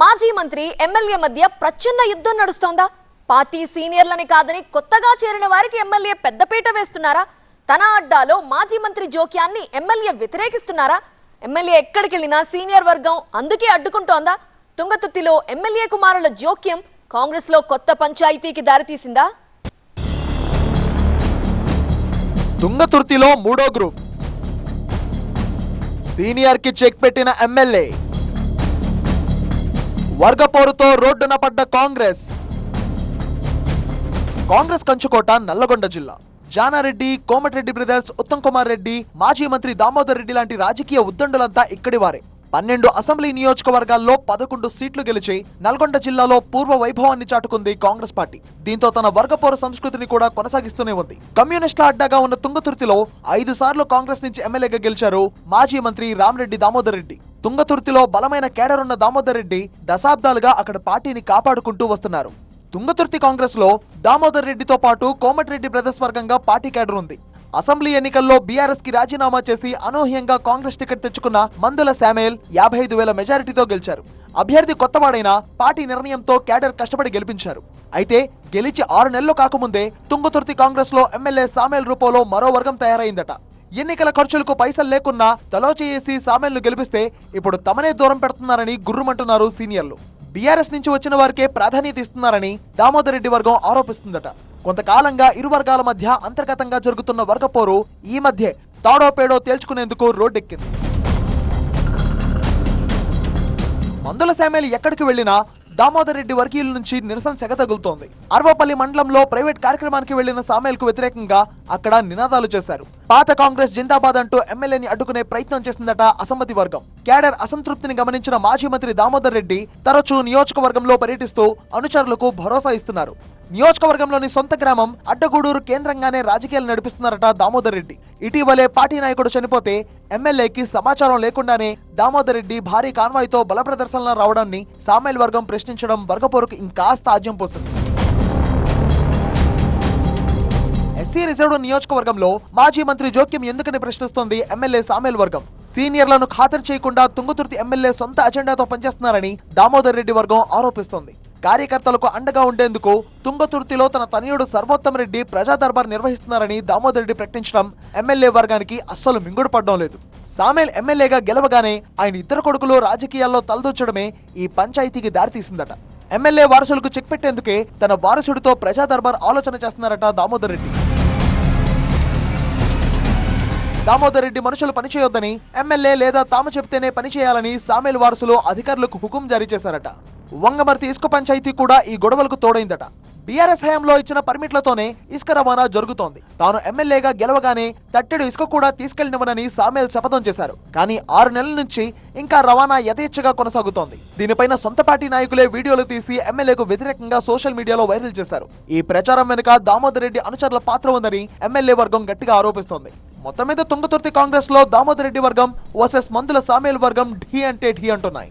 మాజీ మంత్రి ఎమ్మెల్యే మధ్య ప్రచన్న యుద్ధం నడుస్తోందా? పార్టీ సీనియర్లని కాదని కొత్తగా చేరిన వారికి ఎమ్మెల్యే పెద్దపీట వేస్తున్నారా? తన అడ్డాలో మాజీ మంత్రి జోక్యాన్ని ఎమ్మెల్యే వ్యతిరేకిస్తున్నారా? ఎమ్మెల్యే ఎక్కడికెళ్ళినా సీనియర్ వర్గం అందుకే అడ్డుకుంటోందా? తుంగతుత్తిలో ఎమ్మెల్యే కుమారుల జోక్యం కాంగ్రెస్లో కొత్త పంచాయతీకి దారితీసిందా? తుంగతుర్తిలో మూడో గ్రూప్. సీనియర్కి చెక్ పెట్టిన ఎమ్మెల్యే. వర్గపోరుతో రోడ్డున పడ్డ కాంగ్రెస్. కాంగ్రెస్ కంచుకోట నల్లగొండ జిల్లా. జానారెడ్డి కోమటిరెడ్డి బ్రదర్స్ ఉత్తమ్ కుమార్ రెడ్డి మాజీ మంత్రి దామోదర్ రెడ్డి లాంటి రాజకీయ ఉద్దండులంతా ఇక్కడి వారే. పన్నెండు అసెంబ్లీ నియోజకవర్గాల్లో పదకొండు సీట్లు గెలిచి నల్గొండ జిల్లాలో పూర్వ వైభవాన్ని చాటుకుంది కాంగ్రెస్ పార్టీ. దీంతో తన వర్గపోర సంస్కృతిని కూడా కొనసాగిస్తూనే ఉంది. కమ్యూనిస్టుల అడ్డాగా ఉన్న తుంగతుర్తిలో ఐదు సార్లు కాంగ్రెస్ నుంచి ఎమ్మెల్యేగా గెలిచారు మాజీ మంత్రి రామరెడ్డి దామోదర్ రెడ్డి. తుంగతుర్తిలో బలమైన కేడర్ ఉన్న దామోదర్ రెడ్డి దశాబ్దాలుగా అక్కడ పార్టీని కాపాడుకుంటూ వస్తున్నారు. తుంగతుర్తి కాంగ్రెస్లో దామోదర్ రెడ్డితో పాటు కోమటిరెడ్డి బ్రదర్స్ వర్గంగా పార్టీ కేడర్ ఉంది. అసెంబ్లీ ఎన్నికల్లో బీఆర్ఎస్కి రాజీనామా చేసి అనూహ్యంగా కాంగ్రెస్ టికెట్ తెచ్చుకున్న మందుల శామేల్ యాభై ఐదు వేల మెజారిటీతో గెలిచారు. అభ్యర్థి కొత్తవాడైన పార్టీ నిర్ణయంతో కేడర్ కష్టపడి గెలిపించారు. అయితే గెలిచి ఆరు నెలలు కాకముందే తుంగతుర్తి కాంగ్రెస్లో ఎమ్మెల్యే సామేల్ రూపంలో మరో వర్గం తయారైందట. ఎన్నికల ఖర్చులకు పైసలు లేకున్నా తలో చేసి సామెల్ను గెలిపిస్తే ఇప్పుడు తమనే దూరం పెడుతున్నారని గుర్రుమంటున్నారు సీనియర్లు. బీఆర్ఎస్ నుంచి వచ్చిన వారికే ప్రాధాన్యత ఇస్తున్నారని దామోదర్ రెడ్డి వర్గం ఆరోపిస్తుందట. కొంతకాలంగా ఇరు వర్గాల మధ్య అంతర్గతంగా జరుగుతున్న వర్గపోరు ఈ మధ్య తాడో పేడో తేల్చుకునేందుకు రోడ్డెక్కింది. మందుల సామెలు ఎక్కడికి వెళ్ళినా దామోదర్ రెడ్డి వర్గీయుల నుంచి నిరసన సెగ తగులుతోంది. అర్వపల్లి మండలంలో ప్రైవేట్ కార్యక్రమానికి వెళ్ళిన సామేల్కు వ్యతిరేకంగా అక్కడ నినాదాలు చేశారు. పాత కాంగ్రెస్ జిందాబాద్ అంటూ ఎమ్మెల్యేని అడ్డుకునే ప్రయత్నం చేసిందట అసమ్మతి వర్గం. క్యాడర్ అసంతృప్తిని గమనించిన మాజీ మంత్రి దామోదర్ రెడ్డి తరచూ నియోజకవర్గంలో పర్యటిస్తూ అనుచరులకు భరోసా ఇస్తున్నారు. నియోజకవర్గంలోని సొంత గ్రామం అడ్డగూడూరు కేంద్రంగానే రాజకీయాలు నడిపిస్తున్నారట దామోదర్ రెడ్డి. ఇటీవలే పార్టీ నాయకుడు చనిపోతే ఎమ్మెల్యేకి సమాచారం లేకుండానే దామోదర్ రెడ్డి భారీ కాన్వాయ్తో బల ప్రదర్శనలు రావడాన్ని సామేల్ వర్గం ప్రశ్నించడం వర్గపోరుకు ఇంకాస్త ఆజ్యం పోసింది. ఎస్సీ రిజర్వ్డ్ నియోజకవర్గంలో మాజీ మంత్రి జోక్యం ఎందుకని ప్రశ్నిస్తోంది ఎమ్మెల్యే సామేల్ వర్గం? సీనియర్లను ఖాతరు చేయకుండా తుంగతుర్తి ఎమ్మెల్యే సొంత అజెండాతో పనిచేస్తున్నారని దామోదర్ రెడ్డి వర్గం ఆరోపిస్తోంది. కార్యకర్తలకు అండగా ఉండేందుకు తుంగతుర్తిలో తన తనయుడు సర్వోత్తమ్ రెడ్డి ప్రజా దర్బార్ నిర్వహిస్తున్నారని దామోదర్ రెడ్డి ప్రకటించడం ఎమ్మెల్యే వర్గానికి అస్సలు మింగుడు పడడం లేదు. సామేల్ ఎమ్మెల్యేగా గెలవగానే ఆయన ఇద్దరు కొడుకులు రాజకీయాల్లో తలదూర్చడమే ఈ పంచాయతీకి దారితీసిందట. ఎమ్మెల్యే వారసులకు చెక్ పెట్టేందుకే తన వారసుడితో ప్రజా దర్బార్ ఆలోచన చేస్తున్నారట దామోదర్ రెడ్డి. దామోదర్ రెడ్డి మనుషులు పనిచేయొద్దని ఎమ్మెల్యే లేదా తాము చెప్తేనే పని చేయాలని సామేల్ వారసులు అధికారులకు హుకుం జారీ చేశారట. వంగమర్తి ఇసుక పంచాయతీ కూడా ఈ గొడవలకు తోడైందట. బీఆర్ఎస్ హయాంలో ఇచ్చిన పర్మిట్లతోనే ఇసుక రవాణా జరుగుతోంది. తాను ఎమ్మెల్యేగా గెలవగానే తట్టెడు ఇసుక కూడా తీసుకెళ్ళినవనని సామేల్ శపథం చేశారు. కానీ ఆరు నెలల నుంచి ఇంకా రవాణా యథేచ్ఛగా కొనసాగుతోంది. దీనిపైన సొంత పార్టీ నాయకులే వీడియోలు తీసి ఎమ్మెల్యేకు వ్యతిరేకంగా సోషల్ మీడియాలో వైరల్ చేశారు. ఈ ప్రచారం వెనుక దామోదర్ రెడ్డి అనుచరుల పాత్ర ఉందని ఎమ్మెల్యే వర్గం గట్టిగా ఆరోపిస్తోంది. మొత్తం మీద తుంగతుర్తి కాంగ్రెస్లో దామోదర్ రెడ్డి వర్గం వర్సెస్ మందుల సామేల్ వర్గం ఢీ అంటే ఢీ అంటున్నాయి.